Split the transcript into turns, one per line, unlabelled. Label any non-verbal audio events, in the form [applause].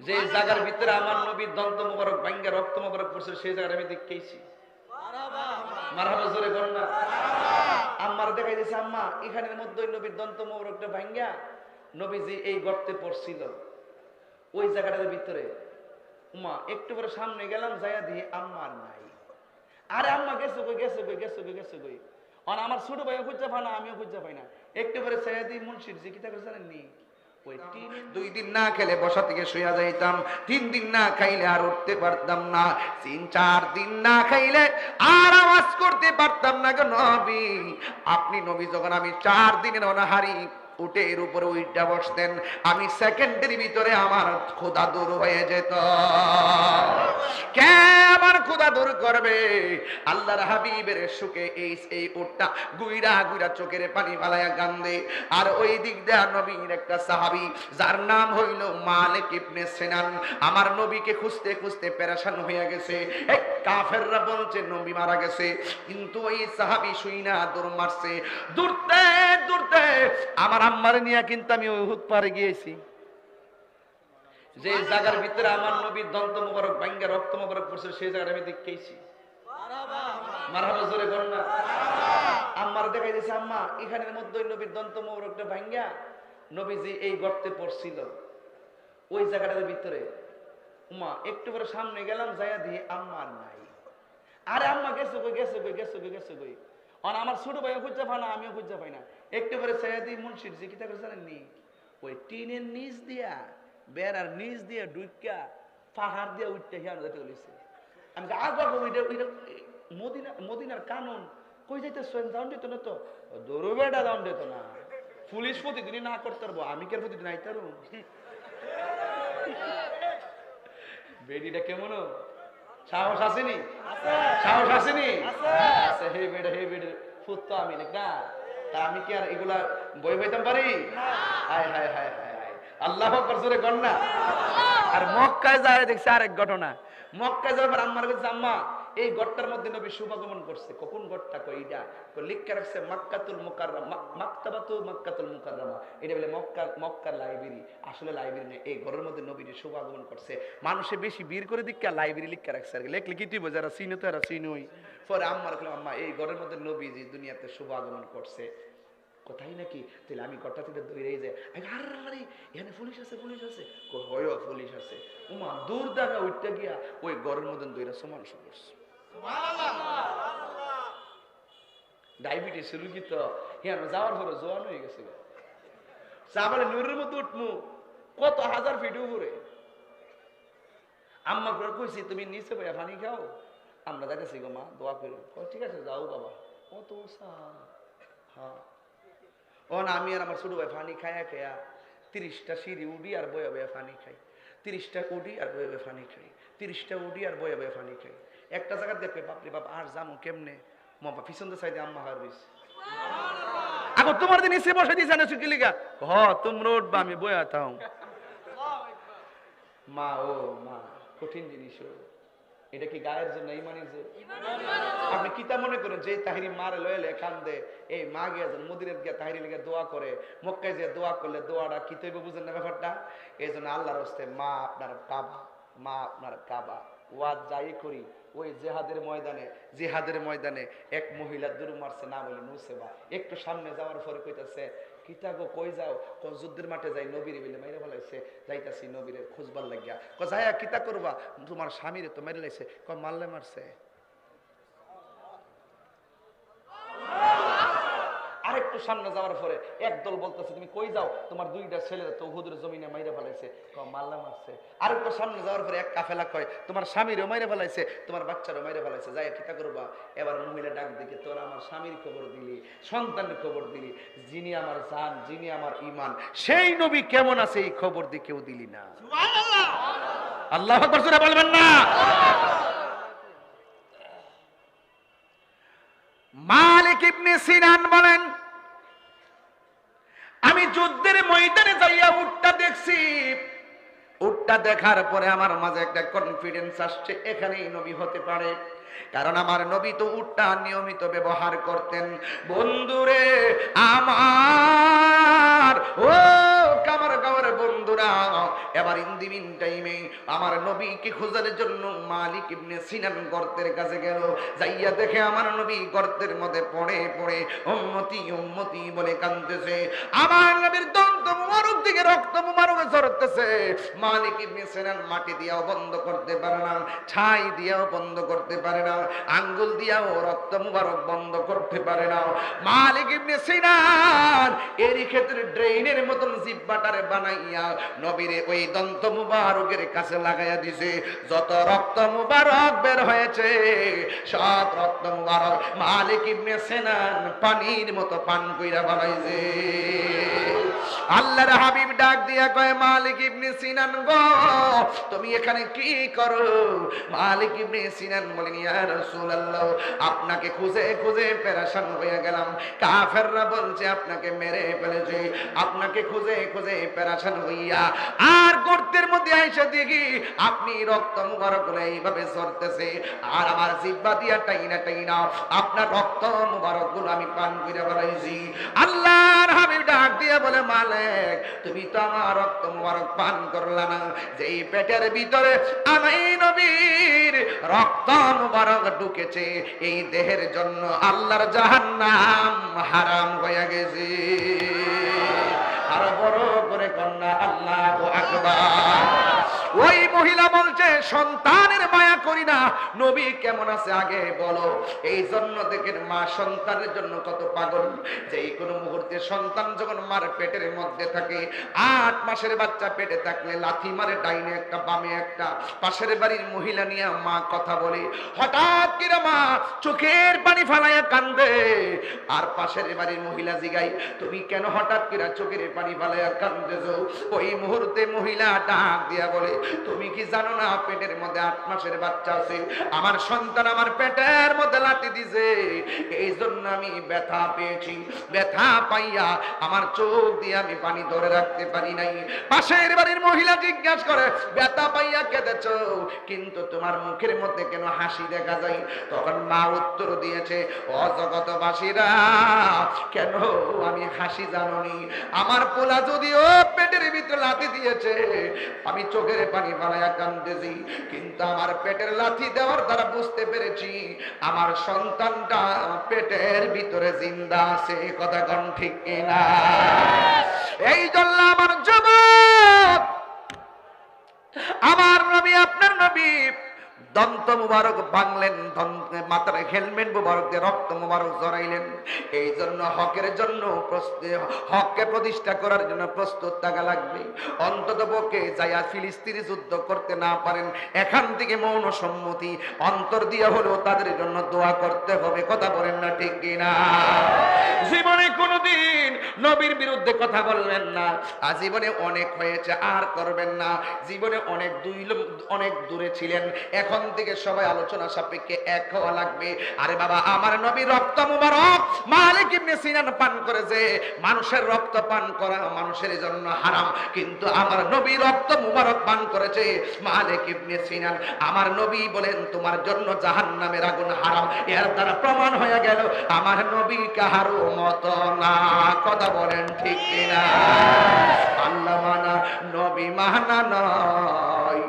যে জায়গার ভিতরে আমার নবীর দন্ত মোবারক ভাঙ্গা, রক্ত মোবারক পড়ছে, সেই জায়গাটা আমি দেখেছি না। আম্মার দেখাই দিয়েছে আম্মা, এখানের মধ্যে ওই নবীর দন্ত মোবারকটা ভাঙ্গা, নবীজি এই গর্তে পড়ছিল। ওই জায়গাটার ভিতরে, উমা, একটু করে সামনে গেলাম, যাইয়া দিয়ে আম্মা নাই। আরে আম্মা, গেছে কই গেছে কই গেছে কই গেছে কই? আমার ছোট ভাইও খুঁজতে পায় না, আমিও খুঁজতে পাই না। একটু করে চাইয়া দিই মুন্সির জি করে জানেননি ওই টিনের
দুই দিন না খেলে বসা থেকে শুয়ে যাইতাম তিন দিন না খাইলে আর উঠতে পারতাম না তিন চার দিন না খাইলে আর আওয়াজ করতে পারতাম না গো নবী। আপনি নবী যখন আমি চার দিনের অনাহারি উঠে এর উপরে উইটা বসতেন আমি সেকেন্ডের ভিতরে আমার খোদা দূর হয়ে যেত। কে আমার খোদা করবে। আল্লাহর হাবিবের সুখে এই এই উটটা গুইরা গুইরা চোখের পানি ফালাইয়া কান্দে। আর ওই দিক দেয়া নবীর একটা সাহাবি, যার নাম হইল মালিক ইবনে সিনান। আমার নবীকে খুঁজতে খুঁজতে পেরেশান হয়ে গেছে। এই কাফেররা বলছে, নবী মারা গেছে। কিন্তু ওই সাহাবি শুইনা দৌড় মারছে। দূরতে দূরতে আমার আম্মারে নিয়ে কিন্তু আমি ওই হুদ পারে গিয়েছি।
যে জায়গার ভিতরে আমার নবীর দন্ত মোবারক ভাঙ্গা রক্ত মোবারক পড়ছে, সেই জায়গাটা আমি দেখেছি সামনে গেলাম আম্মা নাই। আরে আম্মা আমার ছোট ভাইও খুঁজতে পায় না, আমিও খুঁজতে পাই না। একটু করে চাইয়া মুন্সির করে জানেননি? ওই টিনের নিচ দিয়া বেড়ার নিচ দিয়ে ডুইকা পাহাড় দিয়ে উঠতে হিয়ানো যেতে বলেছে আমি আগে ওইটা ওইটা মদিনা মদিনার কানুন কই যাইতে সোয়েন যাওন দিত না তো? দৌড়ো বেড়া যাওন দিত না। পুলিশ প্রতিদিনই না করতে পারব আমি কে প্রতিদিন আইতারু [laughs] বেডিটা কেমন? সাহস আসেনি? সাহস আসেনি? আছে। হে বেডে হে বেডে ফুত তো আমি না? তা আমি কি আর এগুলা বই হইতাম পারি? হায় হায় হায় হায় হায়। আম্মার এই নবী শুভাগমন করছে। মানুষে বেশি বীর করে দিকে লাইব্রেরি লিখকে রাখছে আর তুই যারা চিনো তো এরা পরে আম্মা রাখলাম আম্মা, এই ঘরের মধ্যে নবীজি দুনিয়াতে শুভাগমন করছে। কোথায় নাকি? তাহলে আমি ঘরটা থেকে দৌড়ে যাই। আমি আরে আরে, এখানে পুলিশ আছে পুলিশ আছে। হয় পুলিশ আছে। উমা, দূর দেখা উঠতে গিয়া ওই ঘরের মধ্যে দৌড়ে সমান করছে। ডায়াবেটিস রুগী তো? হ্যাঁ যাওয়ার পরে জোয়ান হয়ে গেছে গো। নুরের মতো উঠমু। কত হাজার ফিট উপরে? আম্মা করে কইছি, তুমি নিচে বইয়া পানি খাও। আমরা যাইতেছি গো মা, দোয়া করি। ঠিক আছে, যাও বাবা। কত সা হ্যাঁ। ও না আমি আর আমার ছোট ভাই পানি খায়া খায়া তিরিশটা সিঁড়ি উডি আর বয়া বয়া পানি খাই। তিরিশটা উডি আর বয়া বয়া পানি খাই। তিরিশটা উডি আর বয়া বয়া পানি খাই। একটা জায়গা দেখবে বাপরে বাপ আর জামু কেমনে? মাপা পিছন দিয়ে সাইডে আম্মা হারবিস আগো তোমার দিন এসে বসে দিয়েছে না চুকি লিগা? হ তোমরা উঠবা আমি বয়া থাও মা ও মা কঠিন জিনিস ও। এটা কি গায়ের জন্য ইমানের জন্য? আপনি কিতা মনে করেন যে তাহিরি মারে লয়েলে কান্দে এই মা গিয়া যেন মদিনের গিয়া তাহিরি লিগে দোয়া করে মক্কায় যে দোয়া করলে দোয়াটা কি তৈব বুঝেন না ব্যাপারটা? এই জন্য আল্লাহর হস্তে মা আপনার কাবা মা আপনার কাবা। ওয়াজ যাই করি ওই জেহাদের ময়দানে জেহাদের ময়দানে এক মহিলা দূর মারছে না বলে নুসেবা একটু সামনে যাওয়ার পরে কইতাছে কিতা গো কই যাও? ক যুদ্ধের মাঠে যাই, নবীর মিলে মাইরে ফেলাইছে, যাইতাছি নবীরে খোঁজবার লাগিয়া। ক যাইয়া কিতা করবা, তোমার স্বামীরে তো মেরে লাইছে ক মারলে মারছে? আরেকটু সামনে যাওয়ার পরে একদল বলতেছে তুমি কই যাও? তোমার দুইটা ছেলেরা তো হুদুর জমিনে মাইরে ফেলাইছে। মাল্লা মারছে আরেকটু সামনে যাওয়ার পরে এক কাফেলা কয় তোমার স্বামীরও মাইরে ফেলাইছে তোমার বাচ্চারও মাইরে ফেলাইছে। যাই কিতা করবা? এবার মহিলা ডাক দিকে তোরা আমার স্বামীর খবর দিলি সন্তানের খবর দিলি যিনি আমার জান যিনি আমার ইমান সেই নবী কেমন আছে এই খবর দিয়ে কেউ দিলি না? আল্লাহ বলবেন না। মালিক ইবনে সিনান বলেন যুদ্ধের ময়দানে যাইয়া উটটা দেখছি। উটটা দেখার পরে আমার মাঝে একটা কনফিডেন্স আসছে, এখানেই নবী হতে পারে।
কারণ আমার নবী তো উঠটা নিয়মিত ব্যবহার করতেন। বন্ধুরে, আমার এবার ইন্দিমিন টাইমে আমার নবীকে খোঁজার জন্য মালিক ইবনে সিনান গর্তের কাছে গেল। যাইয়া দেখে আমার নবী গর্তের মধ্যে পড়ে পড়ে, উম্মতি উম্মতি বলে কাঁদতেছে। আমার নবীর দন্ত মুবারক দিকে রক্ত মুবারক ঝরতেছে। মালিক ইবনে সিনান মাটি দিয়াও বন্ধ করতে পারে না, ছাই দিয়াও বন্ধ করতে পারে না, আঙ্গুল দিয়াও রক্ত মুবারক বন্ধ করতে পারে না। মালিক ইবনে সিনান এরই ক্ষেত্রে ড্রেইনের মতন জিব্বাটারে বানাইয়া নবীরে ওই দন্ত মুবারকের কাছে লাগাইয়া দিছে। যত রক্ত মুবারক বের হয়েছে, সব রক্ত মুবারক মালিক ইবনে সিনান পানির মতো পান কইরা বানাইছে। আল্লাহর হাবিব ডাক দিয়া কয়, মালিক ইবনে সিনান গো, তুমি এখানে কি করো? মালিক ইবনে সিনান বলেন ইয়া রাসূলুল্লাহ, আপনাকে খুঁজে খুঁজে পেরেশান হয়ে গেলাম। কাফেররা বলছে, আপনাকে মেরে ফেলেছে। আপনাকে খুঁজে খুঁজে পেরেশান হইয়া। আর গর্তের মধ্যে আইসা দেখি, আপনি রক্ত মুবারক করে এইভাবে ঝরতেছে। আর আমার জিব্বা দিয়া টাইনা টাইনা, আপনার রক্ত মুবারকগুলো আমি পান করে বেড়াইছি আল্লাহর হাবিব ডাক দিয়ে বলে, মালিক, তুমি তো আমার রক্ত মুবারক পান করলা না। যেই পেটের ভিতরে আমি নবীর রক্ত মুবারক ঢুকেছে, এই দেহের জন্য আল্লাহর জাহান্নাম হারাম হয়ে গেছে। আর বড় করে কন্যা, আল্লাহ আকবার। ওই মহিলা বলছে, সন্তানের মায়া করি না। নবী কেমন আছে আগে বলো। এই জন্য দেখেন মা সন্তানের জন্য কত পাগল। যে কোনো মুহূর্তে সন্তান যখন মার পেটের মধ্যে থাকে, আট মাসের বাচ্চা পেটে থাকলে লাথি মারে, ডাইনে একটা, বামে একটা। পাশের বাড়ির মহিলা নিয়ে মা কথা বলে, হঠাৎ কিরা মা, চোখের পানি ফালাইয়া কান্দে। আর পাশের বাড়ির মহিলা জিগাই তুমি কেন হঠাৎ কিরা চোখের পানি ফালাইয়া কান্দেছো? ওই মুহূর্তে মহিলা ডাক দিয়া বলে তুমি কি জানো না পেটের মধ্যে আট মাসের বাচ্চা আছে? আমার সন্তান আমার পেটের মধ্যে লাঠি দিছে। এই জন্য আমি ব্যথা পেয়েছি। ব্যথা পাইয়া আমার চোখ দিয়ে আমি পানি ধরে রাখতে পারি নাই। পাশের বাড়ির মহিলা জিজ্ঞাসা করে, ব্যথা পাইয়া কেঁদেছ? কিন্তু তোমার মুখের মধ্যে কেন হাসি দেখা যায়? তখন মা উত্তর দিয়েছে, অজগতবাসীরা, কেন আমি হাসি জাননি? আমার পোলা যদিও পেটের ভিতরে লাথি দিয়েছে, আমি চোখের পানি ফালাইয়া কান্দেছি, কিন্তু আমার পেটের লাথি দেওয়ার দ্বারা বুঝতে পেরেছি, আমার সন্তানটা পেটের ভিতরে জিন্দা আছে কথা কোন ঠিক কিনা? এই জন্য আমার যুবক আমার নবী, আপনার নবী দন্ত মুবারক দন্ত মাথার হেলমেট মুবারক দিয়ে রক্ত মুবারক জড়াইলেন। এই জন্য হকের জন্য হককে প্রতিষ্ঠা করার জন্য প্রস্তুত থাকা লাগবে। অন্তত পক্ষে যাইয়া ফিলিস্তিনি যুদ্ধ করতে না পারেন, এখান থেকে মৌন সম্মতি অন্তর দিয়ে হলেও তাদের জন্য দোয়া করতে হবে। কথা বলেন না ঠিক কিনা? জীবনে কোনোদিন নবীর বিরুদ্ধে কথা বলবেন না। আর জীবনে অনেক হয়েছে, আর করবেন না। জীবনে অনেক দুই অনেক দূরে ছিলেন। এখন থেকে সবাই আলোচনা সাপেক্ষে এক হওয়া লাগবে। আরে বাবা, আমার নবী রক্ত মুবারক মালিক ইবনে সিনান পান করেছে। মানুষের রক্ত পান করা মানুষের জন্য হারাম। কিন্তু আমার নবী রক্ত মুবারক পান করেছে মালিক ইবনে সিনান। আমার নবী বলেন, তোমার জন্য জাহান্নামের আগুন হারাম। এর দ্বারা প্রমাণ হয়ে গেল, আমার নবী কাহারও মত না। কথা বলেন ঠিক কিনা? আল্লাহ মানা নবী মানা নয়।